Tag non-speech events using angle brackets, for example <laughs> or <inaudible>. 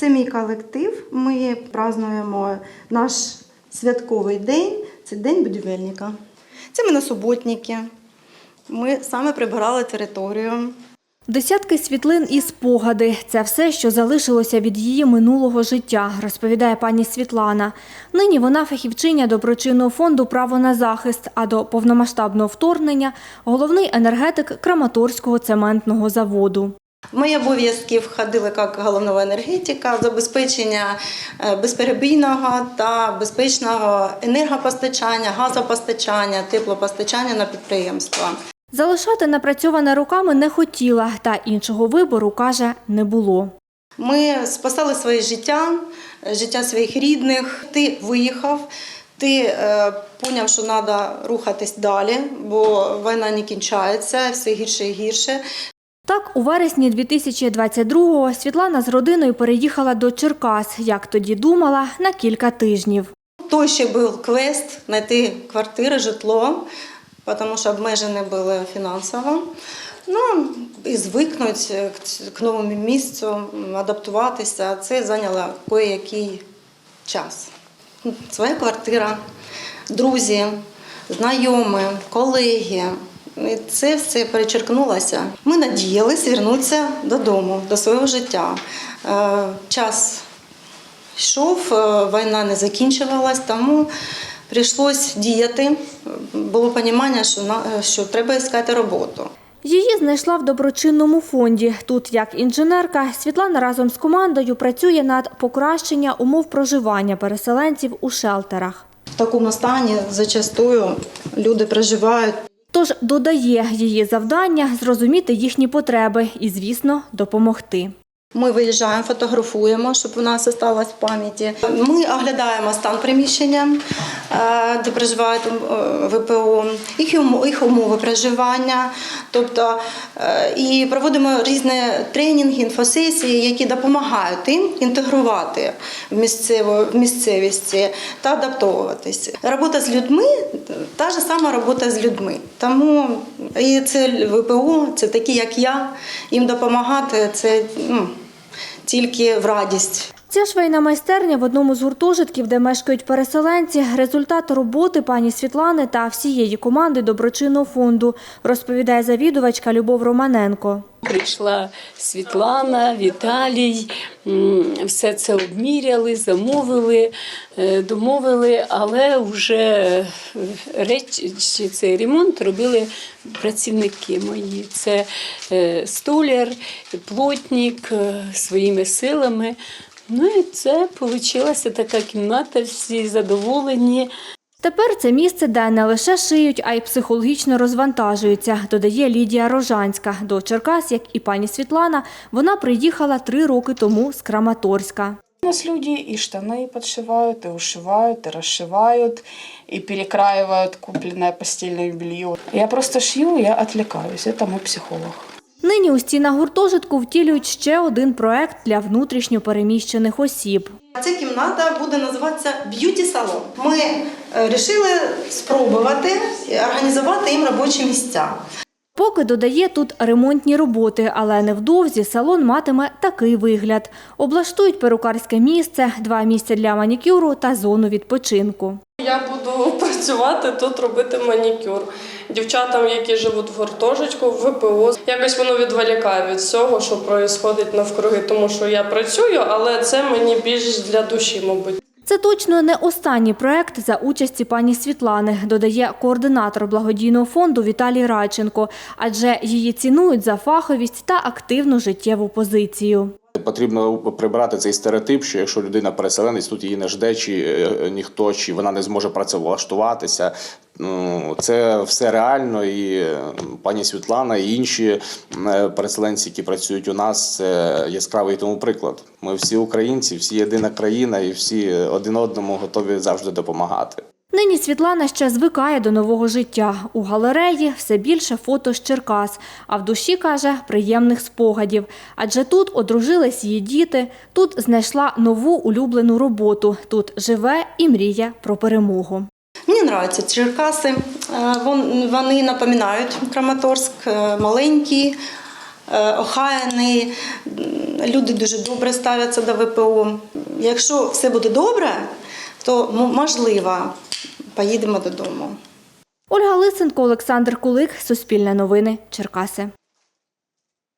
Це мій колектив. Ми празднуємо наш святковий день. Це день будівельника. Це ми на суботники. Ми саме прибирали територію. Десятки світлин і спогади це все, що залишилося від її минулого життя, розповідає пані Світлана. Нині вона фахівчиня доброчинного фонду Право на захист, а до повномасштабного вторгнення головний енергетик Краматорського цементного заводу. В мої обов'язки входили як головного енергетика, забезпечення е, безперебійного та безпечного енергопостачання, газопостачання, теплопостачання на підприємства. Залишати напрацьоване руками не хотіла, та іншого вибору, каже, не було. Ми спасали своє життя, життя своїх рідних. Ти виїхав, ти е, поняв, що треба рухатись далі, бо війна не кінчається, все гірше і гірше. Так, у вересні 2022-го Світлана з родиною переїхала до Черкас, як тоді думала, на кілька тижнів. То ще був квест знайти квартири, житло, тому що обмежені були фінансово. Ну і звикнути к новому місцю, адаптуватися. Це зайняло який час. Своя квартира, друзі, знайомі, колеги. І це все перечеркнулося. Ми надіялися вернутися додому, до свого життя. Е, Час йшов, е, війна не закінчувалась, тому прийшлось діяти. Було розуміння, що, що треба іскати роботу. Її знайшла в доброчинному фонді. Тут, як інженерка, Світлана разом з командою працює над покращення умов проживання переселенців у шелтерах. В такому стані зачастую люди проживають. Тож додає її завдання зрозуміти їхні потреби і, звісно, допомогти. Ми виїжджаємо, фотографуємо, щоб у нас залишилось в пам'яті. Ми оглядаємо стан приміщення, е, де проживають е, ВПО, їх умо- їх умови проживання, тобто е, і проводимо різні тренінги, інфосесії, які допомагають їм інтегрувати в місцевості та адаптовуватися. Робота з людьми та ж сама робота з людьми. Тому і це ВПО, це такі, як я, їм допомагати це ну, тільки в радість. Ця швейна майстерня в одному з гуртожитків, де мешкають переселенці, результат роботи пані Світлани та всієї команди доброчинного фонду, розповідає завідувачка Любов Романенко. Прийшла Світлана, Віталій, все це обміряли, замовили, е, домовили, але вже е, речі, цей ремонт робили працівники мої. Це е, столяр, плотник своїми силами. Ну і це вийшла така кімната, всі задоволені. Тепер це місце, де не лише шиють, а й психологічно розвантажуються, додає Лідія Рожанська. До Черкас, як і пані Світлана, вона приїхала три роки тому з Краматорська. У нас люди и штаны подшивают, и ушивают, и расшивают, и перекраивают купленное постельное белье. Я просто шью, я отвлекаюсь. Это мой психолог. Нині у стінах гуртожитку втілюють ще один проект для внутрішньо переміщених осіб. Ця кімната буде називатися б'юті-салон. Ми вирішили спробувати організувати їм робочі місця. Поки додає тут ремонтні роботи, але невдовзі салон матиме такий вигляд. Облаштують перукарське місце, два місця для манікюру та зону відпочинку. Я буду <laughs> працювати тут, робити манікюр. Дівчатам, які живуть в гуртожитку, в ВПО. Якось воно відволікає від всього, що відбувається навкруги, тому що я працюю, але це мені більш для душі, мабуть. Це точно не останній проект за участі пані Світлани, додає координатор благодійного фонду Віталій Радченко, адже її цінують за фаховість та активну життєву позицію. Потрібно прибрати цей стереотип, що якщо людина переселенець, тут її не жде, чи е, ніхто, чи вона не зможе працевлаштуватися. Ну це все реально, і е, пані Світлана і інші е, переселенці, які працюють у нас, це яскравий тому приклад. Ми всі українці, всі єдина країна, і всі один одному готові завжди допомагати. Нині Світлана ще звикає до нового життя. У галереї все більше фото з Черкас, а в душі, каже, приємних спогадів. Адже тут одружились її діти, тут знайшла нову улюблену роботу, тут живе і мріє про перемогу. Мені подобаються Черкаси. Е, Вони напоминають Краматорськ, е, маленький, е, охайний, м, люди дуже добре ставляться до ВПО. Якщо все буде добре, то можливо поїдемо додому. Ольга Лисенко, Олександр Кулик, Суспільне новини, Черкаси.